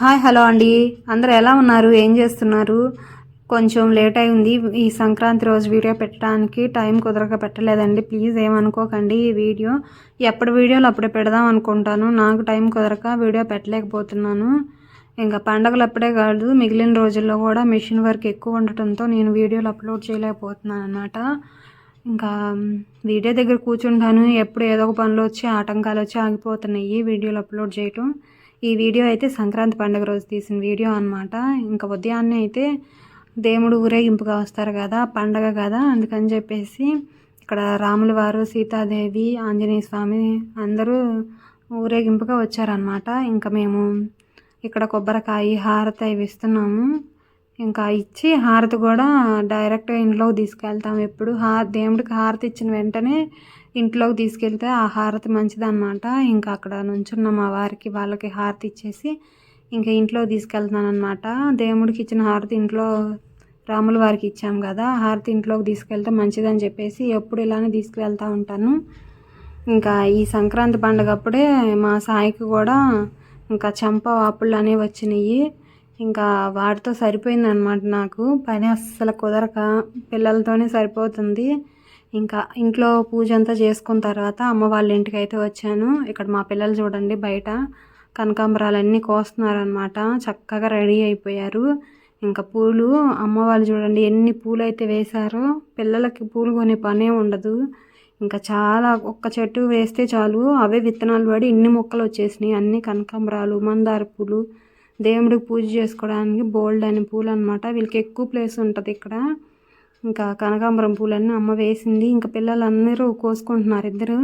Hi hello అండి. అందరు ఎలా ఉన్నారు? ఏం చేస్తున్నారు? కొంచెం లేట్ అయింది. ఈ సంక్రాంతి రోజు వీడియో పెట్టడానికి టైం కుదరక పెట్టలేదండి. ప్లీజ్ ఏమనుకోకండి ఈ వీడియో. ఎప్పుడు వీడియోలు అప్పుడే పెడదాం అనుకుంటాను. నాకు టైం కుదరక వీడియో పెట్టలేకపోతున్నాను. ఇంకా పండగలు అప్పుడే కాదు మిగిలిన రోజుల్లో కూడా మిషన్ వర్క్ ఎక్కువ ఉండటంతో నేను వీడియోలు అప్లోడ్ చేయలేకపోతున్నాను అనమాట ఇంకా వీడియో దగ్గర కూర్చుంటాను. ఎప్పుడు ఏదో ఒక పనులు వచ్చి ఆటంకాలు వచ్చి ఆగిపోతున్నాయి. వీడియోలు అప్లోడ్ చేయటం. ఈ వీడియో అయితే సంక్రాంతి పండుగ రోజు తీసిన వీడియో అనమాట ఇంకా ఉదయాన్నే అయితే దేవుడు ఊరేగింపుగా వస్తారు కదా పండగ కదా అందుకని చెప్పేసి ఇక్కడ రాముల వారు సీతాదేవి ఆంజనేయ స్వామి అందరూ ఊరేగింపుగా వచ్చారనమాట ఇంకా మేము ఇక్కడ కొబ్బరికాయ హారతి అవి ఇస్తున్నాము. ఇంకా ఇచ్చి హారతి కూడా డైరెక్ట్గా ఇంట్లోకి తీసుకెళ్తాం ఎప్పుడు. హార దేవుడికి హారతి ఇచ్చిన వెంటనే ఇంట్లోకి తీసుకెళ్తే ఆ హారతి మంచిదన్నమాట. ఇంకా అక్కడ నుంచున్న మా వారికి వాళ్ళకి హారతి ఇచ్చేసి ఇంకా ఇంట్లో తీసుకెళ్తున్నాను అనమాట దేవుడికి ఇచ్చిన హారతి ఇంట్లో రాముల వారికి ఇచ్చాం కదా హారతి ఇంట్లోకి తీసుకెళ్తే మంచిదని చెప్పేసి ఎప్పుడు ఇలానే తీసుకువెళ్తూ ఉంటాను. ఇంకా ఈ సంక్రాంతి పండుగ అప్పుడే మా సాయికి కూడా ఇంకా చంప వాపుళ్ళు అనేవి వచ్చినాయి. ఇంకా వాటితో సరిపోయింది అనమాట నాకు. పని అస్సలు కుదరక పిల్లలతోనే సరిపోతుంది. ఇంకా ఇంట్లో పూజ అంతా చేసుకున్న తర్వాత అమ్మ వాళ్ళ ఇంటికి అయితే వచ్చాను. ఇక్కడ మా పిల్లలు చూడండి బయట కనకాంబరాలన్నీ కోస్తున్నారనమాట చక్కగా రెడీ అయిపోయారు. ఇంకా పూలు అమ్మ వాళ్ళు చూడండి ఎన్ని పూలు అయితే వేశారో పిల్లలకి పూలు కొనే పనే ఉండదు. ఇంకా చాలా ఒక్క చెట్టు వేస్తే చాలు అవే విత్తనాలు పడి ఇన్ని మొక్కలు వచ్చేసినాయి. అన్ని కనకాంబరాలు మందార పూలు దేవుడికి పూజ చేసుకోవడానికి బోల్డ్ అనే పూలు అనమాట వీళ్ళకి ఎక్కువ ప్లేస్ ఉంటుంది ఇక్కడ. ఇంకా కనకాంబరం పూలన్నీ అమ్మ వేసింది. ఇంకా పిల్లలందరూ కోసుకుంటున్నారు ఇద్దరు.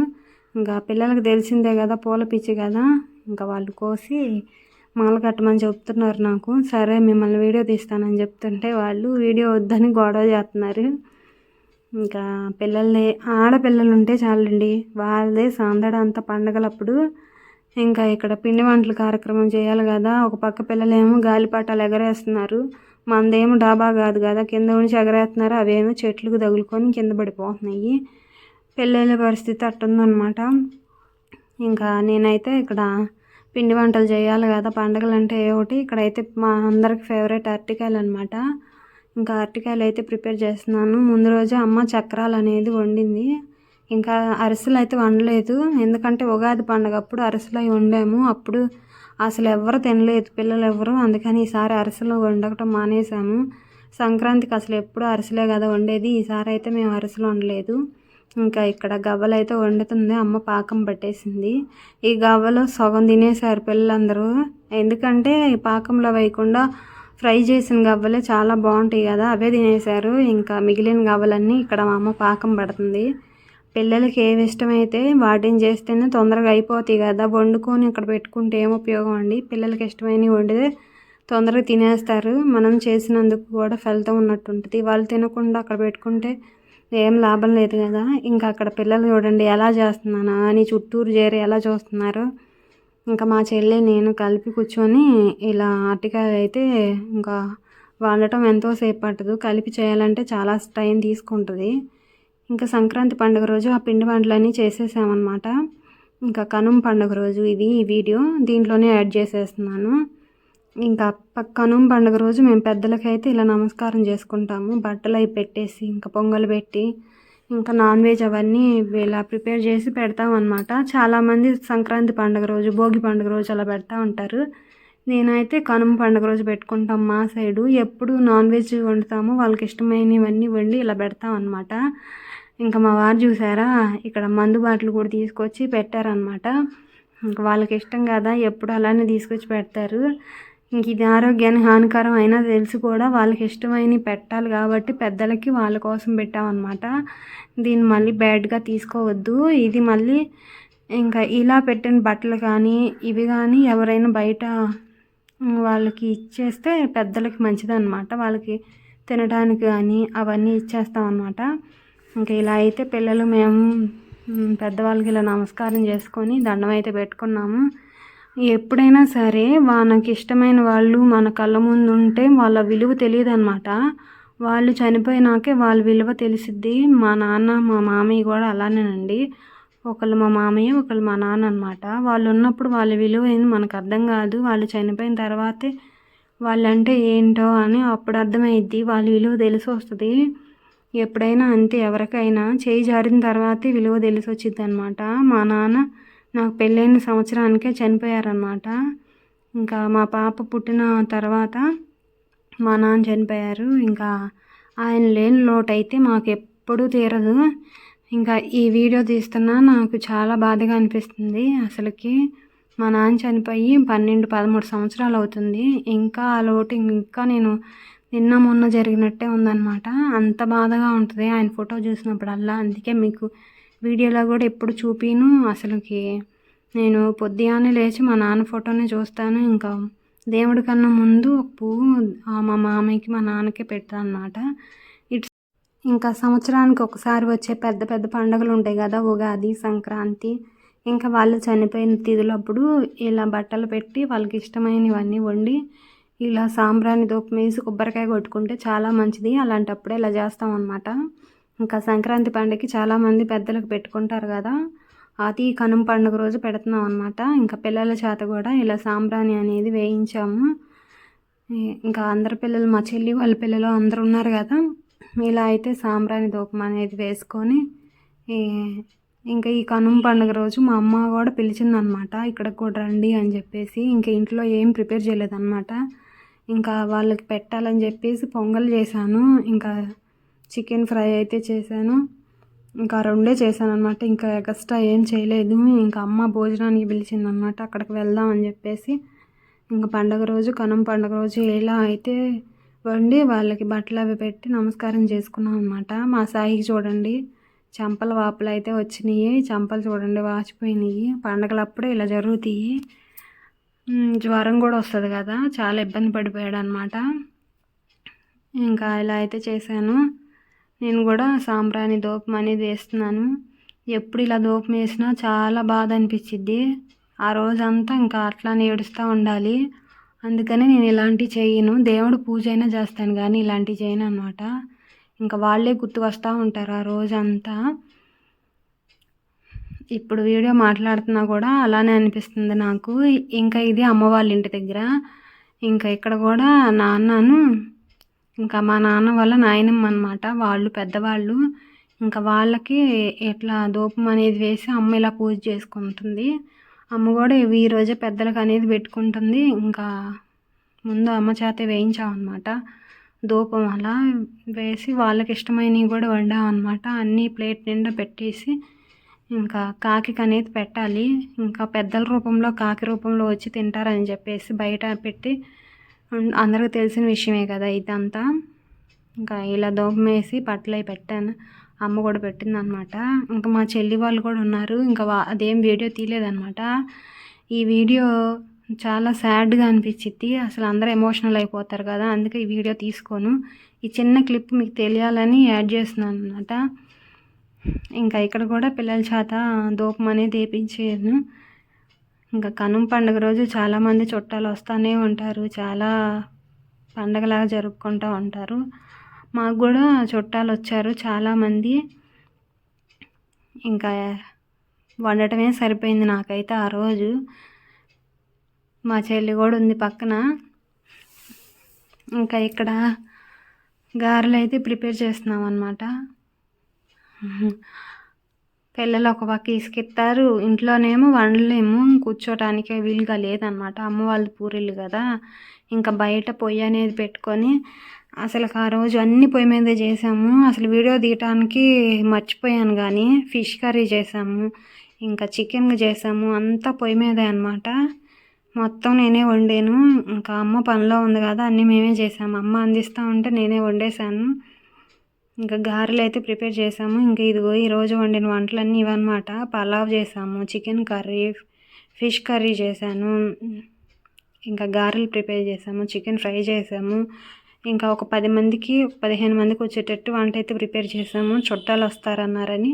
ఇంకా పిల్లలకు తెలిసిందే కదా పూల పిచ్చి కదా. ఇంకా వాళ్ళు కోసి మాల కట్టమని చెప్తున్నారు నాకు. సరే మిమ్మల్ని వీడియో తీస్తానని చెప్తుంటే వాళ్ళు వీడియో వద్దని గొడవ చేస్తున్నారు. ఇంకా పిల్లల్ని ఆడపిల్లలు ఉంటే చాలండి. వాళ్ళదే సాందడ అంత పండగలప్పుడు. ఇంకా ఇక్కడ పిండి వంటల కార్యక్రమం చేయాలి కదా. ఒక పక్క పిల్లలేమో గాలిపాటాలు ఎగరేస్తున్నారు. మనదేమో డాబా కాదు కదా కింద ఉండి ఎగరేస్తున్నారు అవేమో చెట్లకు తగులుకొని కింద పడిపోతున్నాయి. పిల్లల పరిస్థితి అట్టుందనమాట ఇంకా నేనైతే ఇక్కడ పిండి వంటలు చేయాలి కదా పండగలు అంటే ఒకటి. ఇక్కడైతే మా అందరికి ఫేవరెట్ అరటికాయలు అనమాట ఇంకా అరటికాయలు అయితే ప్రిపేర్ చేస్తున్నాను. ముందు రోజు అమ్మ చక్రాలు అనేది వండింది. ఇంకా అరిసెలు అయితే వండలేదు. ఎందుకంటే ఉగాది పండగ అప్పుడు అరిసెలు అవి వండాము అప్పుడు అసలు ఎవరు తినలేదు పిల్లలు ఎవరు అందుకని ఈసారి అరిసెలు వండకటం మానేసాము సంక్రాంతికి అసలు ఎప్పుడు అరిసెలే కదా వండేది. ఈసారి అయితే మేము అరిసెలు వండలేదు. ఇంకా ఇక్కడ గవ్వలు అయితే వండుతుంది. అమ్మ పాకం పట్టేసింది. ఈ గవ్వలు సగం తినేసారు పిల్లలందరూ. ఎందుకంటే ఈ పాకంలో వేయకుండా ఫ్రై చేసిన గవ్వలే చాలా బాగుంటాయి కదా. అవే తినేసారు ఇంకా మిగిలిన గవ్వలన్నీ ఇక్కడ మా అమ్మ పాకం పడుతుంది. పిల్లలకి ఏవి ఇష్టమైతే వాటిని చేస్తేనే తొందరగా అయిపోతాయి కదా. వండుకొని ఇక్కడ పెట్టుకుంటే ఏం ఉపయోగం అండి? పిల్లలకి ఇష్టమైనవి వండితే తొందరగా తినేస్తారు. మనం చేసినందుకు కూడా ఫలితం ఉన్నట్టు ఉంటుంది. వాళ్ళు తినకుండా అక్కడ పెట్టుకుంటే ఏం లాభం లేదు కదా. ఇంకా అక్కడ పిల్లలు చూడండి ఎలా చేస్తున్నానా? అని చుట్టూరు చేరి ఎలా చూస్తున్నారు? ఇంకా మా చెల్లి నేను కలిపి కూర్చొని ఇలా అరటికాయలు అయితే ఇంకా వండటం ఎంతోసేపు పట్టదు. కలిపి చేయాలంటే చాలా టైం తీసుకుంటుంది. ఇంకా సంక్రాంతి పండుగ రోజు ఆ పిండి వంటలన్నీ చేసేసామన్నమాట. ఇంకా కనుమ పండుగ రోజు ఇది ఈ వీడియో. దీంట్లోనే యాడ్ చేసేస్తున్నాను. ఇంకా కనుమ పండుగ రోజు మేము పెద్దలకైతే ఇలా నమస్కారం చేసుకుంటాము. బట్టలు అవి పెట్టేసి ఇంకా పొంగలు పెట్టి ఇంకా నాన్ వెజ్ అవన్నీ ఇలా ప్రిపేర్ చేసి పెడతాం అనమాట చాలామంది సంక్రాంతి పండుగ రోజు భోగి పండుగ రోజు అలా పెడతా ఉంటారు. నేనైతే కనుమ పండుగ రోజు పెట్టుకుంటాం మా సైడు. ఎప్పుడు నాన్ వెజ్ వండుతాము వాళ్ళకి ఇష్టమైనవన్నీ వండి ఇలా పెడతాం అనమాట ఇంకా మా వారు చూసారా? ఇక్కడ మందు బాటిల్ కూడా తీసుకొచ్చి పెట్టారనమాట ఇంకా వాళ్ళకి ఇష్టం కదా ఎప్పుడు అలానే తీసుకొచ్చి పెడతారు. ఇంక ఇది ఆరోగ్యానికి హానికరం అయినా తెలిసి కూడా వాళ్ళకి ఇష్టమైనవి పెట్టాలి కాబట్టి పెద్దలకి వాళ్ళ కోసం పెట్టామన్నమాట. దీన్ని మళ్ళీ బ్యాడ్గా తీసుకోవద్దు. ఇది మళ్ళీ ఇంకా ఇలా పెట్టిన బట్టలు కానీ ఇవి కానీ ఎవరైనా బయట వాళ్ళకి ఇచ్చేస్తే పెద్దలకి మంచిదన్నమాట. వాళ్ళకి తినడానికి కానీ అవన్నీ ఇచ్చేస్తాం అన్నమాట ఇంకా ఇలా అయితే పిల్లలు మేము పెద్దవాళ్ళకి ఇలా నమస్కారం చేసుకొని దండం అయితే పెట్టుకున్నాము. ఎప్పుడైనా సరే మనకి ఇష్టమైన వాళ్ళు మన కళ్ళ ముందు ఉంటే వాళ్ళ విలువ తెలియదు అనమాట వాళ్ళు చనిపోయినాకే వాళ్ళ విలువ తెలిసిద్ది. మా నాన్న మా మామయ్య కూడా అలానేనండి. ఒకళ్ళు మా మామయ్య ఒకళ్ళు మా నాన్న అనమాట వాళ్ళు ఉన్నప్పుడు వాళ్ళ విలువ ఏంది మనకు అర్థం కాదు. వాళ్ళు చనిపోయిన తర్వాతే వాళ్ళంటే ఏంటో అని అప్పుడు అర్థమైద్ది. వాళ్ళ విలువ తెలిసి వస్తుంది ఎప్పుడైనా అంతే ఎవరికైనా చేయి జారిన తర్వాతే విలువ తెలిసి వచ్చింది అనమాట మా నాన్న నాకు పెళ్ళైన సంవత్సరానికే చనిపోయారనమాట ఇంకా మా పాప పుట్టిన తర్వాత మా నాన్న చనిపోయారు. ఇంకా ఆయన లేని లోటు అయితే మాకు ఎప్పుడూ తీరదు. ఇంకా ఈ వీడియో తీస్తున్నా నాకు చాలా బాధగా అనిపిస్తుంది. అసలుకి మా నాన్న చనిపోయి పన్నెండు పదమూడు సంవత్సరాలు అవుతుంది ఇంకా ఆ లోటు ఇంకా నేను నిన్న మొన్న జరిగినట్టే ఉందన్నమాట. అంత బాధగా ఉంటుంది ఆయన ఫోటో చూసినప్పుడల్లా. అందుకే మీకు వీడియోలో కూడా ఎప్పుడు చూపిను. అసలుకి నేను పొద్దుగానే లేచి మా నాన్న ఫోటోనే చూస్తాను. ఇంకా దేవుడి కన్నా ముందు ఒక పువ్వు మా మామయ్యకి మా నాన్నకి పెడతాను అనమాట ఇట్స్ ఇంకా సంవత్సరానికి ఒకసారి వచ్చే పెద్ద పెద్ద పండుగలు ఉంటాయి కదా ఉగాది సంక్రాంతి. ఇంకా వాళ్ళు చనిపోయిన తిథులప్పుడు ఇలా బట్టలు పెట్టి వాళ్ళకి ఇష్టమైనవన్నీ వండి ఇలా సాంబ్రాణి దూపం వేసి కొబ్బరికాయ కొట్టుకుంటే చాలా మంచిది. అలాంటప్పుడే ఇలా చేస్తాం అనమాట ఇంకా సంక్రాంతి పండుగకి చాలామంది పెద్దలకు పెట్టుకుంటారు కదా. అది కనుమ పండుగ రోజు పెడుతున్నాం అనమాట ఇంకా పిల్లల చేత కూడా ఇలా సాంబ్రాణి అనేది వేయించాము. ఇంకా అందరి పిల్లలు మా చెల్లి వాళ్ళ పిల్లలు అందరు ఉన్నారు కదా. ఇలా అయితే సాంబ్రాణి దూపం అనేది వేసుకొని ఇంకా ఈ కనుమ పండుగ రోజు మా అమ్మ కూడా పిలిచిందనమాట ఇక్కడ కూడా రండి అని చెప్పేసి ఇంకా ఇంట్లో ఏం ప్రిపేర్ చేయలేదన్నమాట. ఇంకా వాళ్ళకి పెట్టాలని చెప్పేసి పొంగల్ చేశాను. ఇంకా చికెన్ ఫ్రై అయితే చేశాను. ఇంకా రెండే చేశాను అనమాట ఇంకా ఎక్స్ట్రా ఏం చేయలేదు. ఇంకా అమ్మ భోజనానికి పిలిచిందనమాట అక్కడికి వెళ్దాం అని చెప్పేసి. ఇంకా పండగ రోజు కనుమ పండగ రోజు ఎలా అయితే వండి వాళ్ళకి బట్టలు అవి పెట్టి నమస్కారం చేసుకున్నాం అనమాట మా సాయికి చూడండి చెంపల వాపులు అయితే వచ్చినాయి. చంపలు చూడండి వాచిపోయినాయి. పండగలప్పుడు ఇలా జరుగుతాయి. జ్వరం కూడా వస్తుంది కదా చాలా ఇబ్బంది పడిపోయాడు అనమాట ఇంకా ఇలా అయితే చేశాను. నేను కూడా సాంబ్రాణి దూపం అనేది వేస్తున్నాను. ఎప్పుడు ఇలా దూపం వేసినా చాలా బాధ అనిపించిద్ది. ఆ రోజంతా ఇంకా అట్లా ఏడుస్తూ ఉండాలి. అందుకని నేను ఇలాంటివి చేయను. దేవుడు పూజ అయినా చేస్తాను కానీ ఇలాంటివి చేయను అనమాట ఇంకా వాళ్ళే గుర్తుకొస్తూ ఉంటారు ఆ రోజంతా. ఇప్పుడు వీడియో మాట్లాడుతున్నా కూడా అలానే అనిపిస్తుంది నాకు. ఇంకా ఇది అమ్మ వాళ్ళ ఇంటి దగ్గర. ఇంకా ఇక్కడ కూడా నాన్నను ఇంకా మా నాన్న వాళ్ళ నాయనమ్మ అనమాట వాళ్ళు పెద్దవాళ్ళు. ఇంకా వాళ్ళకి ఇట్లా ధూపం అనేది వేసి అమ్మ ఇలా పూజ చేసుకుంటుంది. అమ్మ కూడా ఈ రోజే పెద్దలకు అనేది పెట్టుకుంటుంది. ఇంకా ముందు అమ్మ చేత వేయించామన్నమాట ధూపం అలా వేసి వాళ్ళకి ఇష్టమైనవి కూడా వండామన్నమాట అన్నీ ప్లేట్ నిండా పెట్టేసి ఇంకా కాకి అనేది పెట్టాలి. ఇంకా పెద్దల రూపంలో కాకి రూపంలో వచ్చి తింటారని చెప్పేసి బయట పెట్టి అందరికీ తెలిసిన విషయమే కదా ఇదంతా. ఇంకా ఇలా దూపం వేసి పట్లై పెట్టాను. అమ్మ కూడా పెట్టింది అనమాట ఇంకా మా చెల్లి వాళ్ళు కూడా ఉన్నారు. ఇంకా అదేం వీడియో తీయలేదనమాట. ఈ వీడియో చాలా సాడ్గా అనిపించింది అసలు అందరూ ఎమోషనల్ అయిపోతారు కదా. అందుకే ఈ వీడియో తీసుకోను. ఈ చిన్న క్లిప్ మీకు తెలియాలని యాడ్ చేస్తున్నాను అనమాట ఇంకా ఇక్కడ కూడా పిల్లల చేత దూపం అనేది వేయించాను ఇంకా కనుమ పండుగ రోజు చాలామంది చుట్టాలు వస్తూనే ఉంటారు. చాలా పండగలాగా జరుపుకుంటూ ఉంటారు. మాకు కూడా చుట్టాలు వచ్చారు చాలామంది ఇంకా వండటమే సరిపోయింది నాకైతే ఆ రోజు. మా చెల్లి కూడా ఉంది పక్కన. ఇంకా ఇక్కడ గారెలు అయితే ప్రిపేర్ చేస్తున్నాం అనమాట పిల్లలు ఒక పక్క ఇసుకెత్తారు. ఇంట్లోనేమో వండలేము. కూర్చోటానికి వీలుగా లేదనమాట. అమ్మ వాళ్ళది పూరీలు కదా. ఇంకా బయట పొయ్యి అనేది పెట్టుకొని అసలు ఆ రోజు అన్ని పొయ్యి మీదే చేసాము. అసలు వీడియో తీయటానికి మర్చిపోయాను కానీ ఫిష్ కర్రీ చేసాము. ఇంకా చికెన్ చేసాము. అంతా పొయ్యి మీదే అనమాట. మొత్తం నేనే వండాను. ఇంకా అమ్మ పనిలో ఉంది కదా అన్నీ మేమే చేసాము. అమ్మ అందిస్తూ ఉంటే నేనే వండేశాను. ఇంకా గారెలు అయితే ప్రిపేర్ చేసాము. ఇంకా ఇదిగో ఈరోజు వండిన వంటలన్నీ ఇవన్నమాట. పలావ్ చేసాము చికెన్ కర్రీ ఫిష్ కర్రీ చేశాను ఇంకా గారెలు ప్రిపేర్ చేసాము చికెన్ ఫ్రై చేసాము. ఇంకా ఒక పది మందికి పదిహేను మందికి వచ్చేటట్టు వంట అయితే ప్రిపేర్ చేసాము. చుట్టాలు వస్తారన్నారని.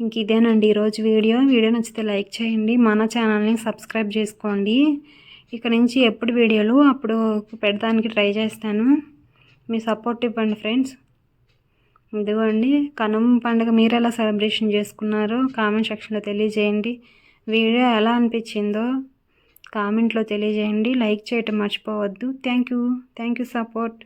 ఇంక ఇదేనండి ఈరోజు వీడియో. వీడియో నచ్చితే లైక్ చేయండి. మన ఛానల్ని సబ్స్క్రైబ్ చేసుకోండి. ఇక్కడ నుంచి ఎప్పుడు వీడియోలు అప్పుడు పెడతానికి ట్రై చేస్తాను. మీ సపోర్ట్ ఇవ్వండి ఫ్రెండ్స్. ఇదిగోండి కనుమ పండుగ మీరు ఎలా సెలబ్రేషన్ చేసుకున్నారో కామెంట్ సెక్షన్లో తెలియజేయండి. వీడియో ఎలా అనిపించిందో కామెంట్లో తెలియజేయండి. లైక్ చేయటం మర్చిపోవద్దు. Thank you. Thank you. Support.